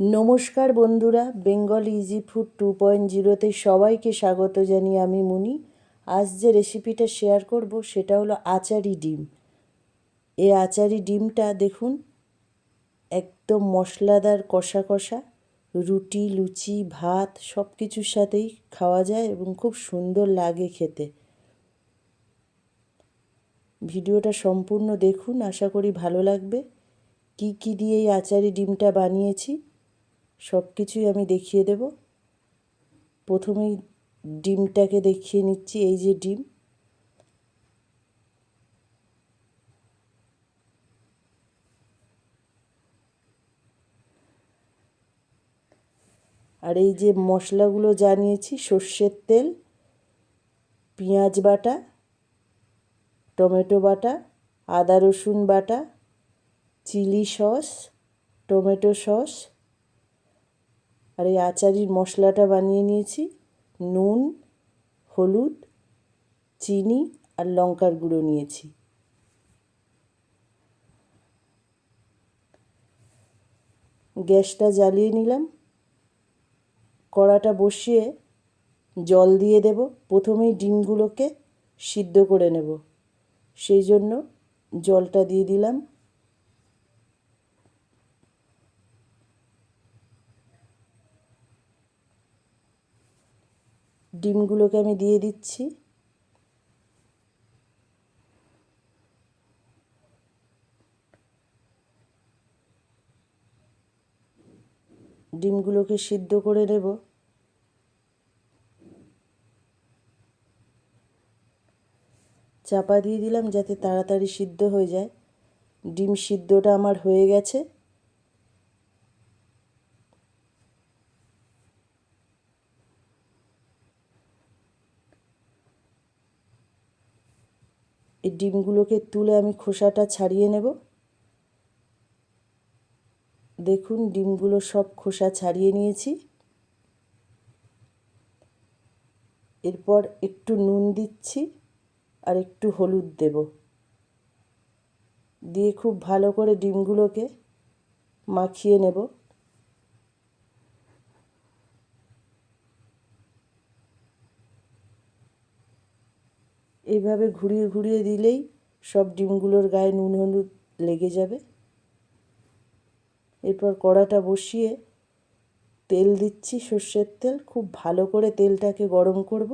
নমস্কার বন্ধুরা, Bengal easy food two point জিরোতে সবাইকে স্বাগত জানিয়ে আমি মুনি। আজ যে রেসিপিটা শেয়ার করব সেটা হলো আচারি ডিম। এ আচারি ডিমটা দেখুন, একদম মশলাদার কষা কষা, রুটি, লুচি, ভাত সব কিছুর সাথেই খাওয়া যায় এবং খুব সুন্দর লাগে খেতে। ভিডিওটা সম্পূর্ণ দেখুন, আশা করি ভালো লাগবে। কি কি দিয়ে এই আচারি ডিমটা বানিয়েছি? সব কিছুই আমি দেখিয়ে দেব। প্রথমেই ডিমটাকে দেখিয়ে নিচ্ছি, এই যে ডিম। আর এই যে মশলাগুলো জানিয়েছি, সর্ষের তেল, পেঁয়াজ বাটা, টমেটো বাটা, আদা রসুন বাটা, চিলি সস, টমেটো সস আর এই আচারির মশলাটা বানিয়ে নিয়েছি। নুন, হলুদ, চিনি আর লঙ্কার গুঁড়ো নিয়েছি। গ্যাসটা জ্বালিয়ে নিলাম। কড়াটা বসিয়ে জল দিয়ে দেব। প্রথমেই ডিমগুলোকে সিদ্ধ করে নেব। সেই জন্য জলটা দিয়ে দিলাম। ডিমগুলোকে আমি দিয়ে দিচ্ছি। ডিমগুলোকে সিদ্ধ করে নেব। চাপা দিয়ে দিলাম যাতে তাড়াতাড়ি সিদ্ধ হয়ে যায়। ডিম সিদ্ধটা আমার হয়ে গেছে। এই ডিমগুলোকে তুলে আমি খোসাটা ছাড়িয়ে নেব। দেখুন, ডিমগুলো সব খোসা ছাড়িয়ে নিয়েছি। এরপর একটু নুন দিচ্ছি আর একটু হলুদ দেব। দিয়ে খুব ভালো করে ডিমগুলোকে মাখিয়ে নেব। এইভাবে ঘুরিয়ে ঘুরিয়ে দিলেই সব ডিমগুলোর গায়ে নুন হলুদ লেগে যাবে। এরপর কড়াটা বসিয়ে তেল দিচ্ছি সর্ষের তেল। খুব ভালো করে তেলটাকে গরম করব।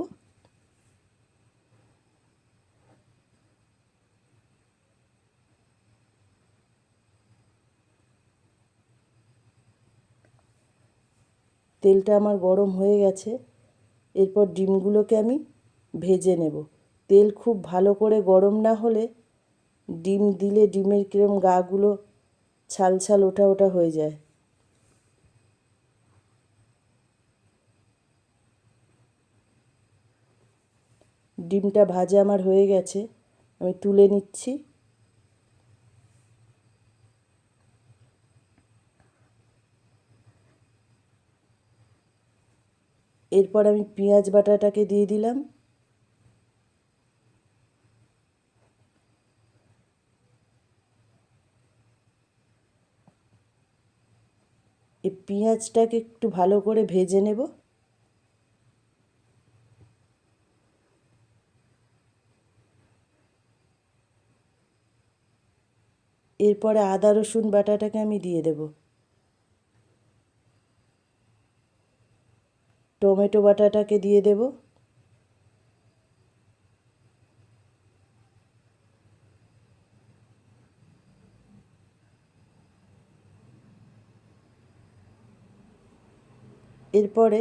তেলটা আমার গরম হয়ে গেছে। এরপর ডিমগুলোকে আমি ভেজে নেব। তেল খুব ভালো করে গরম না হলে ডিম দিলে ডিমের কিরম গাগুলো ছাল ছাল ওঠা ওঠা হয়ে যায়। ডিমটা ভাজা আমার হয়ে গেছে, আমি তুলে নিচ্ছি। এরপর আমি পেঁয়াজ বাটাটাকে দিয়ে দিলাম। এই পেঁয়াজটাকে একটু ভালো করে ভেজে নেব। এরপরে আদা, রসুন বাটাটাকে আমি দিয়ে দেব। টমেটো বাটাটাকে দিয়ে দেব। এরপরে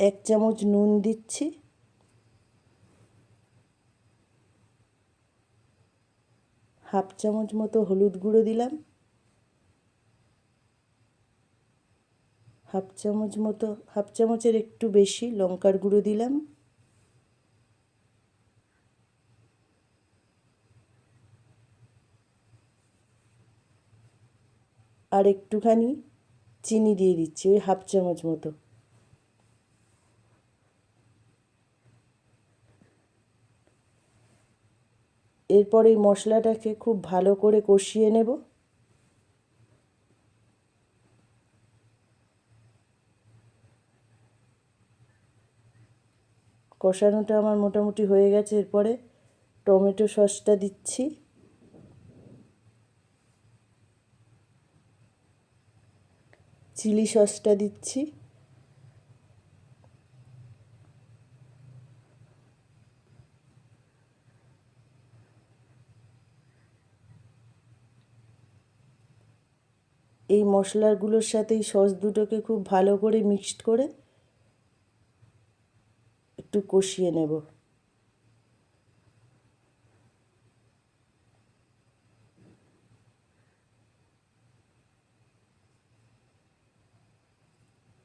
এক চামচ নুন দিচ্ছি। হাফ চামচ মতো হলুদ গুঁড়ো দিলাম। হাফ চামচ মতো, হাফ চামচের একটু বেশি লঙ্কার গুঁড়ো দিলাম। আর একটুখানি চিনি দিয়ে দিচ্ছি, ওই হাফ চামচ মতো। এরপর এই মশলাটাকে খুব ভালো করে কষিয়ে নেব। কষানোটা আমার মোটামুটি হয়ে গেছে, এরপরে টমেটো সসটা দিচ্ছি। চিলি সসটা দিচ্ছি। এই মশলাগুলোর সাথে এই সস দুটোকে খুব ভালো করে মিক্সড করে একটু কষিয়ে নেব।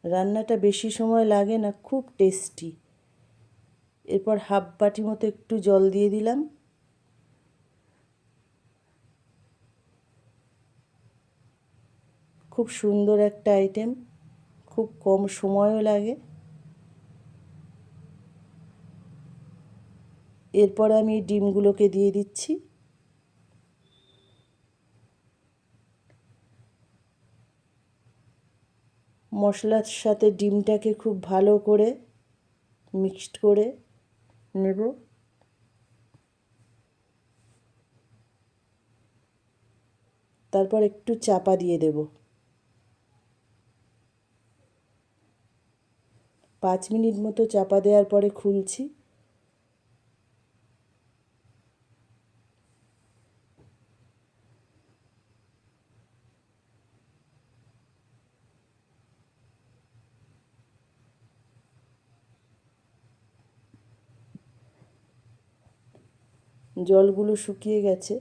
রান্নাটা বেশি সময় লাগে না, খুব টেস্টি এরপর হাফ বাটি মতো একটু জল দিয়ে দিলাম। খুব সুন্দর একটা আইটেম খুব কম সময়ও লাগে। এরপরে আমি ডিমগুলোকে দিয়ে দিচ্ছি। মশলার সাথে ডিমটাকে খুব ভালো করে মিক্সড করে নেব। তারপর একটু চাপা দিয়ে দেব। পাঁচ মিনিট মতো চাপা দেওয়ার পরে খুলছি। জলগুলো শুকিয়ে গেছে।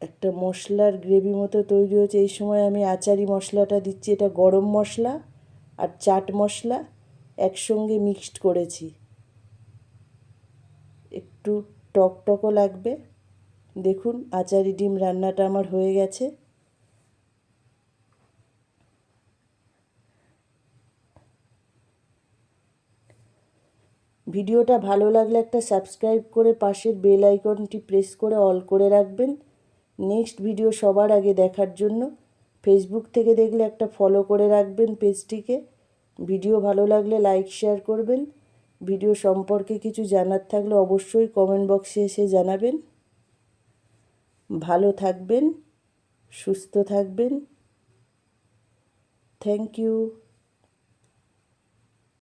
একটা মশলার গ্রেভি মতো তৈরি হয়েছে। এই সময় আমি আচারি মশলাটা দিচ্ছি। এটা গরম মশলা আর চাট মশলা একসঙ্গে মিক্সড করেছি। একটু টক টকও লাগবে। দেখুন, আচারি ডিম রান্নাটা আমার হয়ে গেছে। ভিডিওটা ভালো লাগলে একটা সাবস্ক্রাইব করে পাশের বেল আইকনটি প্রেস করে অল করে রাখবেন। নেক্সট ভিডিও সবার আগে দেখার জন্য ফেসবুক থেকে দেখলে একটা ফলো করে রাখবেন পেজটিকে। ভিডিও ভালো লাগলে লাইক শেয়ার করবেন। ভিডিও সম্পর্কে কিছু জানার থাকলে অবশ্যই কমেন্ট বক্সে এসে জানাবেন। ভালো থাকবেন, সুস্থ থাকবেন। Thank you